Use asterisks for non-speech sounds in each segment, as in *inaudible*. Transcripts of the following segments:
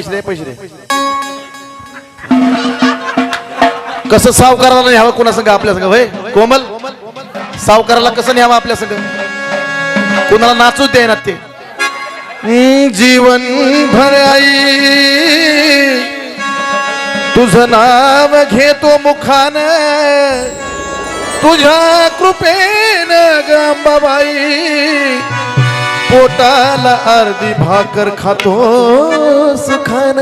पैसे दे पैसे दे. कसं सावकाराला न्यावं कोणा संघ? आपल्या संघ होय? कोमल? सावकाराला कसं न्यावं आपल्या संघ? कोणाला नाचूच ना ते? जीवन भर आई तुझं नाव घेतो मुखान तुझ्या कृपेन गंबाबाई. पोटाला अर्धी भाकर खातो सुखान.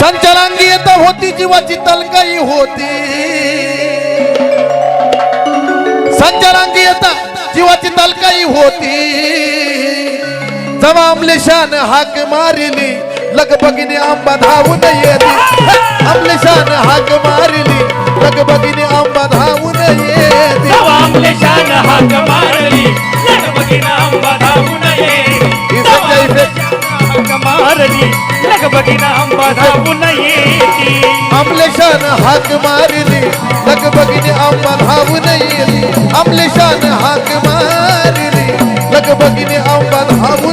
संचलांगी येत होती जीवाची तलकाई होती. संचलांगी येत जीवाची तलकाई होती. जवा अमलेशान हाक मारिली लगबगिनी आंबा धावून येते. अमलेशान हाक मारिली लगबगिनी आंबा धावून येते. आमले शान हाक मारली लगबगीना आंबा धावून ये हाक मारली अमलेशान हाक मारली लगबगीने आंबा धावून येली अमलेशान हाक मारली लगबगीने आंबा धावून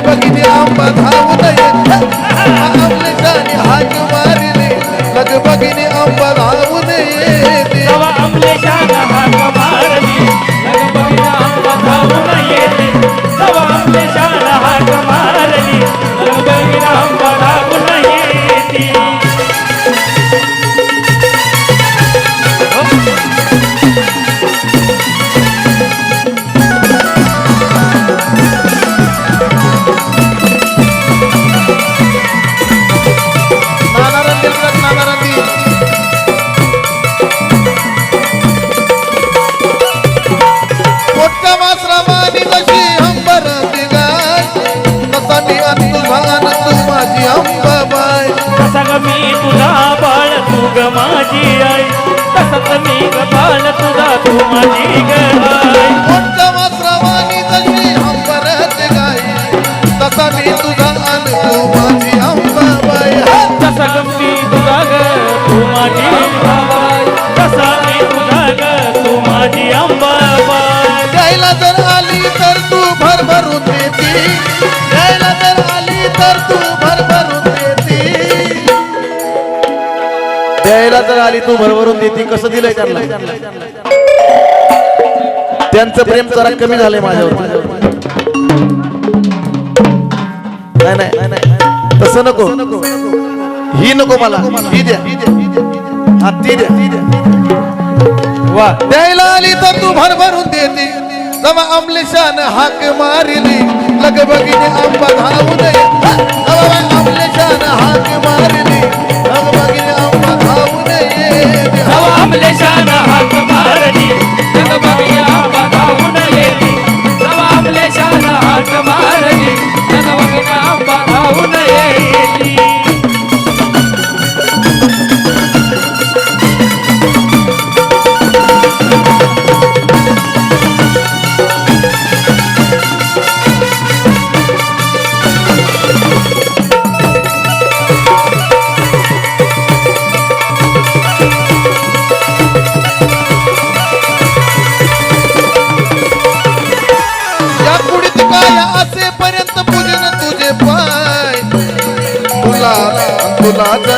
लगबगीने आंबा धावून येते अमलेशान हाक मारली. लगबगीने आंबा तुझा माझी अंबाबाई कसा मी तुझा बाळ तू ग माझी आई. तसंच ग बाळ तुझा तू माझी ग आई कोणत्या मात्रावानी जशी अंबरत गाई माझी अंबाबाई तसा मी तुझा ग माझी अंबाबाई मी तुझा ग माझी अंबाबाई. द्यायला जर आली तर तू भरभरून तर तू भरभरून देती. द्यायला जर आली तू भरभरून देती. कसं दिलंय त्यांना? त्यांचं प्रेम जरा कमी झालंय माझ्यावर. नाही नाही. तसं नको. ही नको मला. ही द्या. हा ती द्या. वा. द्यायला आली तर तू भरभरून देते. जमा अमलेशान हाक मारिली. लगबगीने आंबा धावून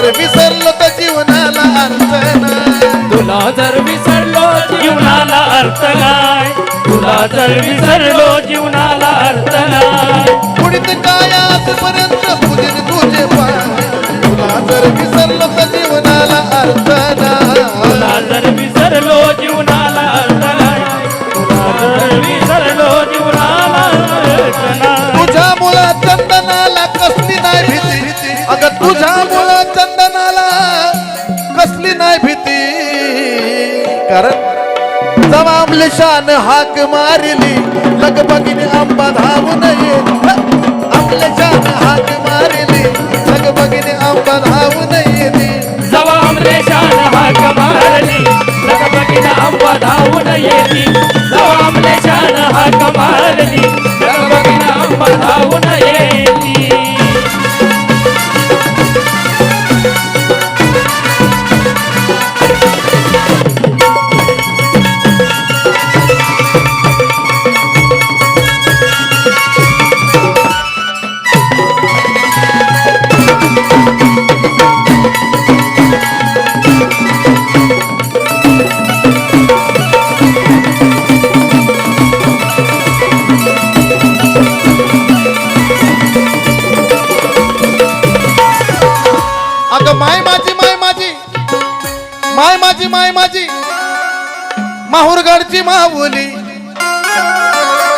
जर विसरलो तर जीवनाला अर्थ नाही. तुला जर विसरलो जीवनाला अर्थ काय तुला जर विसरलो जीवनाला जमामले शान हाक मारली.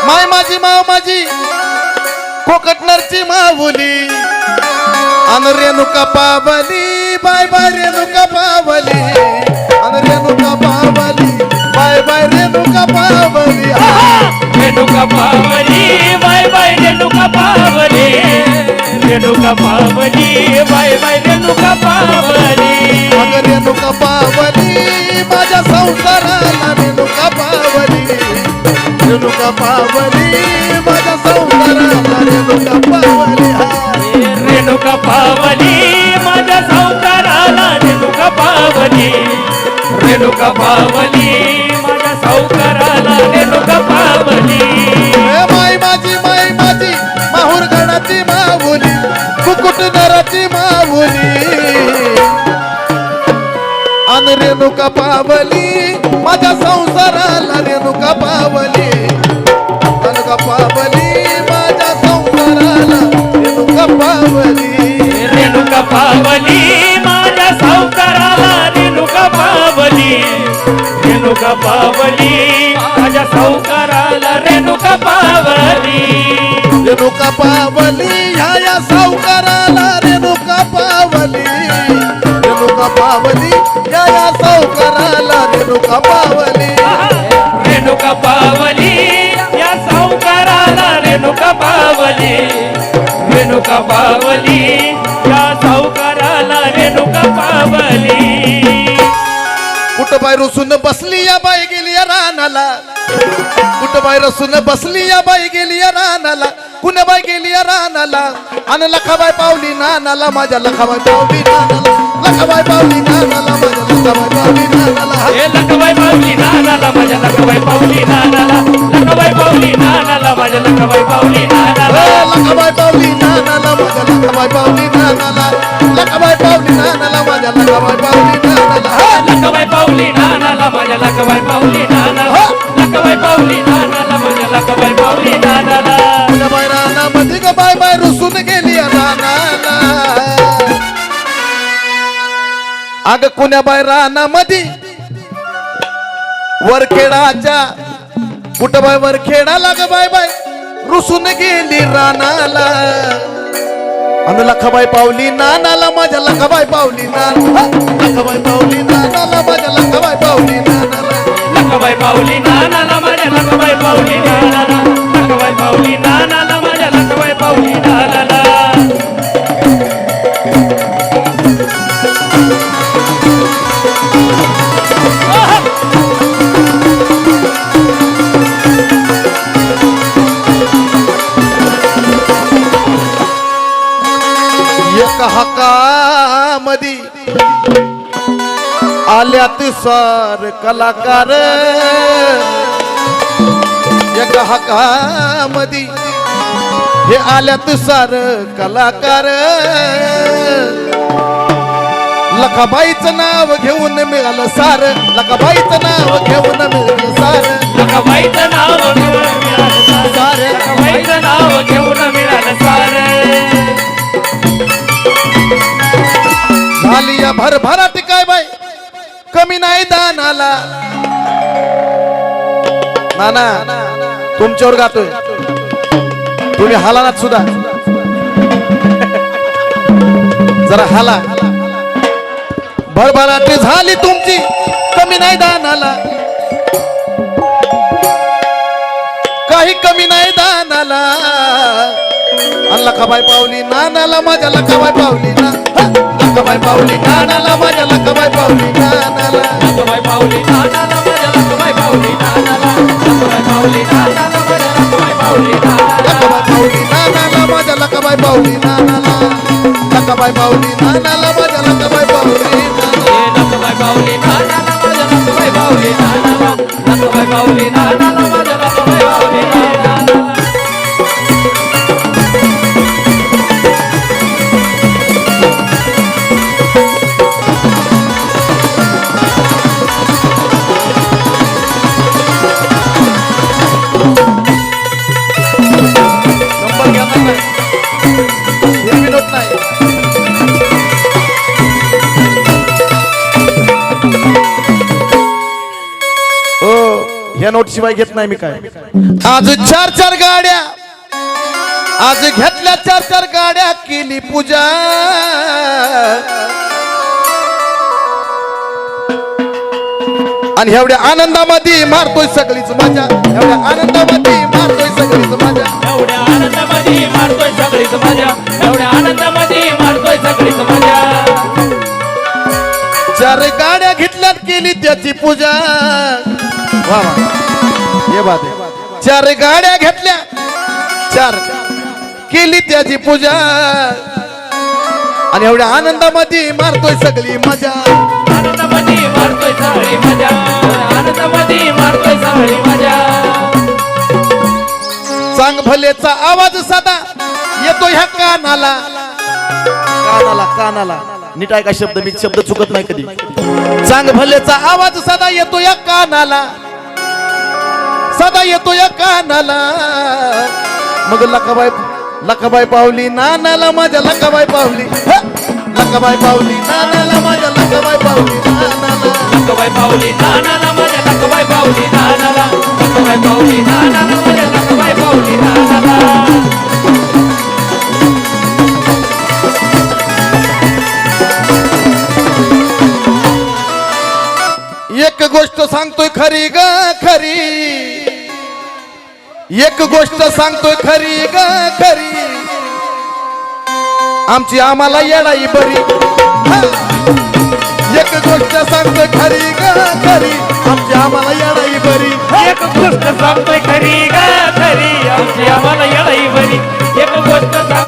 माय माझी माव माझी कोकटनरची माहुली अन रेणुका पावली बाय बाय रेणुका पावली. अन रेणुका पावली बाय बाय रेणुका पावली. रेणुका पावली बाय बाय रेणुका पावली. रेणुका पावली बाय बाय रेणुका पावली. अगं रेणुका पावली माझ्या संसाराला रेणुका पावली. रेणुका पावली माझ्या संसाराला रेणुका पावली रेणुका पावली माझ्या सावकाराला रेणुका पावली. रेणुका पावली माझ्या सावकाराला रेणुका पावली. माय माझी माय माझी माहूर गणाची माऊली कुकुट नराची माऊली अन रेणुका पावली माझ्या संसाराला रेणुका पावली. रेणुका पावली माझ्या सावकाराला रेणुका पावली. रेणुका पावली ह्या सावकाराला रेणुका पावली. रेणुका पावली ह्या या सावकाराला रेणुका पावली. रेणुका पावली या सावकाराला रेणुका पावली. रेणुका पावली या सावकाराला रेणुका पावली. कुठं बाय रुसून बसली? रानाला कुठं बाय रसून बसली या बाई गेली या रानाला कुण्या बाई गेली या रानाला आणि लखाबाई पावली नानाला माझ्या लखाबाई पावली नानाला लखाबाई पावली नानाला माझ्या लखाबाई पावली नानाला हे लखबाई पावली नानाला माझ्या लखबाई पावली नानाला लखबाई पावली नानाला माझ्या लखबाई पावली नानाला लकाबाई पावली नानाला माझ्या लकाबाई पावली नानाला लकाबाई पावली नानाला माझ्या लकाबाई पावली नानाला हा! लकाबाई पावली नानाला माझ्या लकाबाई पावली लकाबाई पावली नानाला माझ्या लकाबाई पावली नानाला कुण्या बाय रानामध्ये ग बाय बाय रुसून गेली रानाला अग कुण्या बाय रानामध्ये वरखेडाच्या कुठं बाय वरखेडा लाग बाय बाय रुसून गेली रानाला आणि लखाबाई पावली नानाला माझ्या लखाबाई पावली नाना लखाबाई पावली नानाला माझ्या लखाबाई पावली नानाला. लकाबाई नानाला माझ्या लकाबाई पावली नानाला लकाबाई पावली नानाला आल्यात सर कलाकार. एक हकामधी हे आल्यात सर कलाकार. लखाबाईचं नाव घेऊन मिळालं सार. लखाबाईचं नाव घेऊन मिळालं सार. लकाबाईचं नाव घेऊन मिळालं सारं. लकाबाईचं नाव घेऊन मिळालं सारं. झाली या भरभराट कमी नाही दानाला. नाना तुमच्यावर गातोय. तुम्ही हालानात सुद्धा. *laughs* जरा हाला. भरभराटी झाली तुमची कमी नाही दानाला. काही कमी नाही दानाला. अल्ला कबाय पावली नानाला माझ्या कबाय पावली ना. लखाबाई पावली नानाला माझ्या लखाबाई पावली नानाला. लकाबाई पावली नानाला माझ्या लकाबाई पावली नानाला. लकाबाई पावली नानाला माझ्या लकाबाई पावली नानाला. लखाबाई पावली नानाला माझ्या लखाबाई पावली नानाला. लखाबाई पावली नानाला माझ्या ह्या नोट शिवाय घेत नाही मी काय? आज चार चार गाड्या आज घेतल्या चार चार गाड्या केली पूजा. आणि एवढ्या आनंदामध्ये मारतोय सगळीच मजा एवढ्या आनंदामध्ये मारतोय सगळीच मजा एवढ्या आनंदामध्ये मारतोय सगळीच मजा एवढ्या आनंदामध्ये मारतोय सगळीच मजा चार गाड्या घेतल्यात केली त्याची पूजा. हे बात आहे. चार गाड्या घेतल्या. चार केली त्याची पूजा. आणि एवढ्या आनंदामध्ये मारतोय सगळी मजा. आनंदामध्ये मारतोय सगळी मजा. आनंदामध्ये मारतोय सगळी मजा. चांग भलेचा आवाज साधा. येतो ह्या कानाला. कानाला कानाला. नीट आहे का शब्द मी शब्द चुकत नाही कधी. चांग भलेचा आवाज सदा येतो या कानाला. सदा येतो या कानाला. मग लकाबाई लकाबाई पावली नानाला माझ्या लकाबाई पावली! लकाबाई पावली नानाला माझ्या लकाबाई पावली नानाला. लकाबाई पावली नानाला माझ्या लकाबाई पावली नानाला. लकाबाई पावली नानाला माझ्या लकाबाई पावली नानाला. एक गोष्ट सांगतोय खरी ग खरी. एक गोष्ट सांगतोय खरी ग खरी. आमची आम्हाला येणाई बरी. एक गोष्ट सांगतोय खरी ग खरी. आमची आम्हाला येणाई बरी. एक गोष्ट सांगतोय खरी ग खरी. आमची आम्हाला